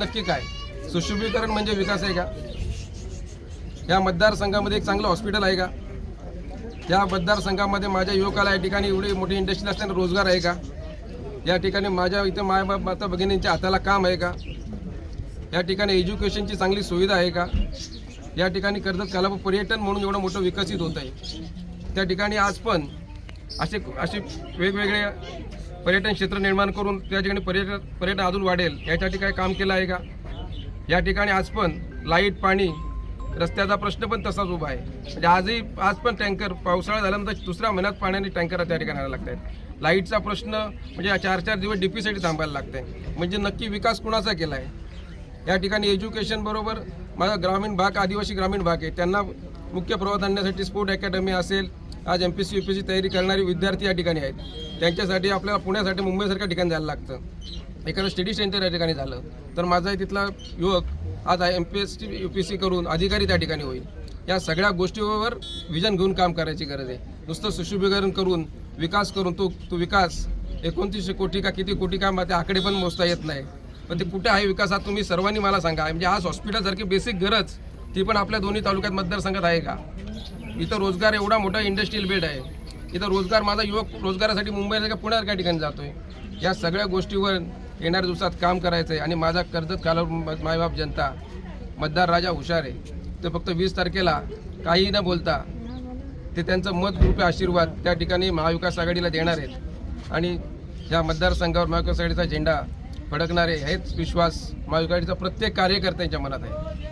नक्की काय? सुशोभीकरण म्हणजे विकास आहे का? या मतदारसंघामध्ये एक चांगलं हॉस्पिटल आहे का? या मतदारसंघामध्ये माझ्या युवकाला या ठिकाणी एवढी मोठी इंडस्ट्री असताना रोजगार आहे का? या ठिकाणी माझ्या इथं माय बाप माता भगिनींच्या हाताला काम आहे का? या ठिकाणी एज्युकेशनची चांगली सुविधा आहे का? या ठिकाणी कर्जत कला पर्यटन म्हणून एवढं मोठं विकसित होत आहे. त्या ठिकाणी आज पण असे असे वेगवेगळे पर्यटन क्षेत्र निर्माण करून त्या ठिकाणी पर्यटन पर्यटन अजून वाढेल यासाठी काय काम केलं आहे का? या ठिकाणी आज पण लाइट पाणी रस्त्याचा प्रश्न पण तसाच उभा आहे. म्हणजे आजही आज पण टँकर पावसाळा झाल्यानंतर दुसऱ्या महिन्यात पाण्याने टँकर त्या ठिकाणी आणायला लागत आहेत लाईटचा प्रश्न म्हणजे चार चार दिवस डी पीसाठी थांबायला लागते म्हणजे नक्की विकास कुणाचा केला आहे या ठिकाणी एज्युकेशन बरोबर माझा ग्रामीण भाग आदिवासी ग्रामीण भाग आहे. त्यांना मुख्य प्रवाहात आणण्यासाठी स्पोर्ट अकॅडमी असेल आज M P C U P C तयारी करणारे विद्यार्थी या ठिकाणी आहेत. त्यांच्यासाठी आपल्याला पुण्यासाठी मुंबईसारख्या ठिकाणी जायला लागतं. एखादं स्टडी सेंटर या ठिकाणी झालं तर माझा तिथला युवक आज M P S T U P C करून अधिकारी त्या ठिकाणी होईल. या सगळ्या गोष्टीवर विजन घेऊन काम करायची गरज आहे. नुसतं सुशोभीकरण करून विकास करून तो तो विकास एकोणतीसशे कोटी का किती कोटी का ते आकडे पण मोजता येत नाही. पण ते कुठे आहे विकासात तुम्ही सर्वांनी मला सांगा. म्हणजे आज हॉस्पिटलसारखी बेसिक गरज ती पण आपल्या दोन्ही तालुक्यात मतदारसंघात आहे का? इथं रोजगार एवढा मोठा इंडस्ट्रियल बेड आहे. इथं रोजगार माझा युवक रोजगारासाठी मुंबईला का काही ठिकाणी आहे या सगळ्या गोष्टीवर येणाऱ्या दिवसात काम करायचं आहे आणि माझा कर्जत काल मायबाप जनता मतदार राजा हुशार आहे. ते फक्त वीस तारखेला काहीही न बोलता ते त्यांचं मत आशीर्वाद त्या ठिकाणी महाविकास आघाडीला देणार आहेत. आणि या मतदारसंघावर महाविकास आघाडीचा झेंडा फडकणारे हेच विश्वास महाविकास आघाडीचा प्रत्येक कार्यकर्त्यांच्या मनात आहे.